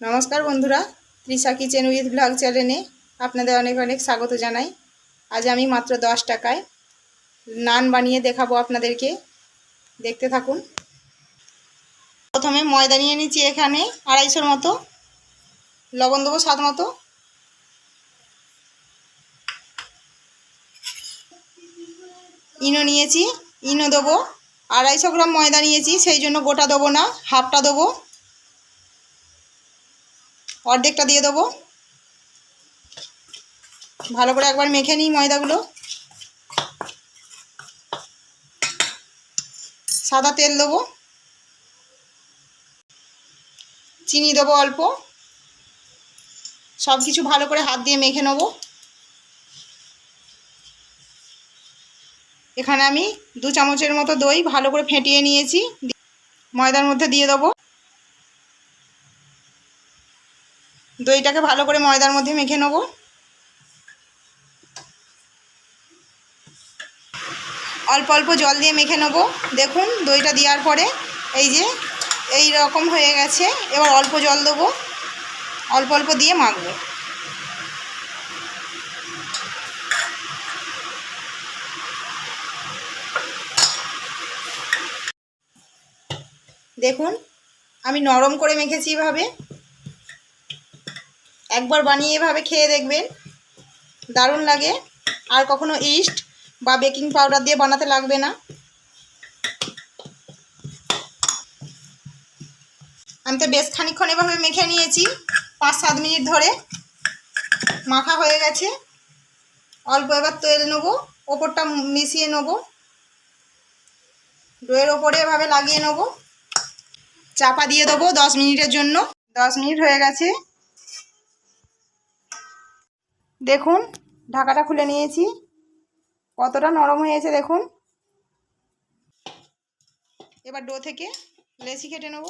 নমস্কার বন্ধুরা Trisha kitchen with blog চ্যানেলে আপনাদের অনেক অনেক স্বাগত জানাই। আজ আমি মাত্র দশ টাকায় নান বানিয়ে দেখাবো আপনাদেরকে। দেখতে থাকুন। প্রথমে ময়দা নিয়ে নিচ্ছি এখানে আড়াইশোর মতো। লবণ দেবো স্বাদ মতো। ইনো নিয়েছি, ইনো দেবো। আড়াইশো গ্রাম ময়দা নিয়েছি, সেই জন্য গোটা দেবো না, হাফটা দেবো। অর্ধেকটা দিয়ে দেবো। ভালো করে একবার মেখে নিই ময়দাগুলো। সাদা তেল দেবো। চিনি দেবো অল্প। সব কিছু ভালো করে হাত দিয়ে মেখে নেব। এখানে আমি দু চামচের মতো দই ভালো করে ফেটিয়ে নিয়েছি। ময়দার মধ্যে দিয়ে দেবো। দইটাকে ভালো করে ময়দার মধ্যে মেখে নেব। অল্প অল্প জল দিয়ে মেখে নেব। দেখুন, দইটা দেওয়ার পরে এই যে, এই রকম হয়ে গেছে। এবার অল্প জল দেবো। অল্প অল্প দিয়ে মাখবো। দেখুন, আমি নরম করে মেখেছি এভাবে। একবার বানিয়ে এভাবে খেয়ে দেখবেন। দারুণ লাগে। আর কখনো ইস্ট বা বেকিং পাউডার দিয়ে বানাতে লাগবে না। আমি তো বেশ খানিক্ষণ এভাবে মেখে নিয়েছি, পাঁচ সাত মিনিট ধরে। মাখা হয়ে গেছে। অল্প এবার তেল নেব, ওপরটা মিশিয়ে নেব। ডোয়ের ওপরে এভাবে লাগিয়ে নেব। চাপা দিয়ে দেবো দশ মিনিটের জন্য। দশ মিনিট হয়ে গেছে। দেখুন ঢাকাটা খুলে নিয়েছি। কতটা নরম হয়েছে দেখুন। এবার ডো থেকে লেসি কেটে নেব।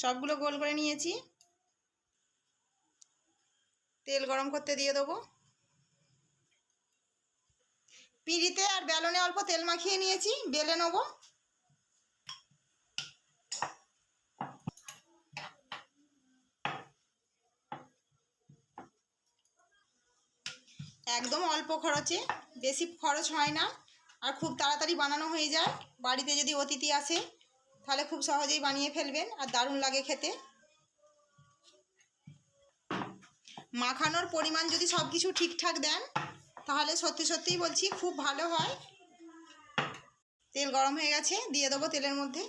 সবগুলো গোল করে নিয়েছি। তেল গরম করতে দিয়ে দেবো। পিড়িতে আর বেলনে অল্প তেল মাখিয়ে নিয়েছি, বেলে নেব। একদম অল্প খরচে, বেশি খরচ হয় না, আর খুব তাড়াতাড়ি বানানো হয়ে যায়, বাড়িতে যদি অতিথি আসে। তাহলে খুব সহজেই বানিয়ে ফেলবেন আর দারুণ লাগে খেতে। মাখানোর পরিমাণ যদি সব কিছু ঠিকঠাক দেন, তাহলে সত্যি সত্যিই বলছি খুব ভালো হয়। তেল গরম হয়ে গেছে, দিয়ে দেবো তেলের মধ্যে।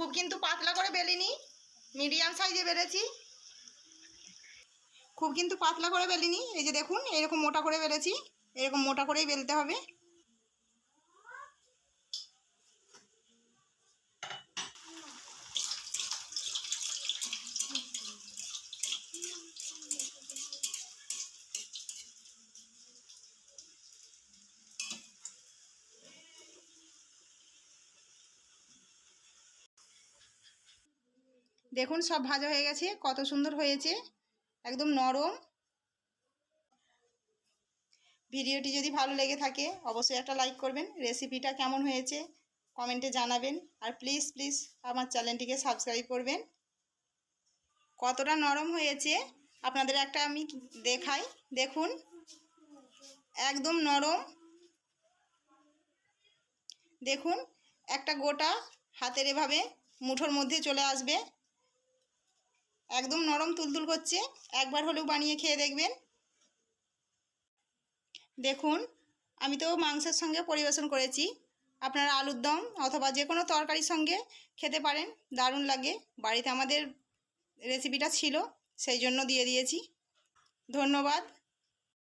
খুব কিন্তু পাতলা করে বেলিনি। মিডিয়াম সাইজে বেলেছি। খুব কিন্তু পাতলা করে বেলিনি। এই যে দেখুন, এরকম মোটা করে বেলেছি। এরকম মোটা করেই বেলতে হবে। দেখুন সব ভাজা হয়ে গেছে, কত সুন্দর হয়েছে, একদম নরম। ভিডিওটি যদি ভালো লেগে থাকে, অবশ্যই একটা লাইক করবেন। রেসিপিটা কেমন হয়েছে কমেন্টে জানাবেন। আর প্লিজ প্লিজ আমার চ্যানেলটিকে সাবস্ক্রাইব করবেন। কতটা নরম হয়েছে, আপনাদের একটা আমি দেখাই। দেখুন, একদম নরম। দেখুন, একটা গোটা হাতের এভাবে মুঠোর মধ্যে চলে আসবে। একদম নরম তুলতুল করছে। একবার হলেও বানিয়ে খেয়ে দেখবেন। দেখুন, আমি তো মাংসের সঙ্গে পরিবেশন করেছি। আপনারা আলুর দম অথবা যে কোনো তরকারির সঙ্গে খেতে পারেন, দারুণ লাগে। বাড়িতে আমাদের রেসিপিটা ছিল, সেই জন্য দিয়ে দিয়েছি। ধন্যবাদ।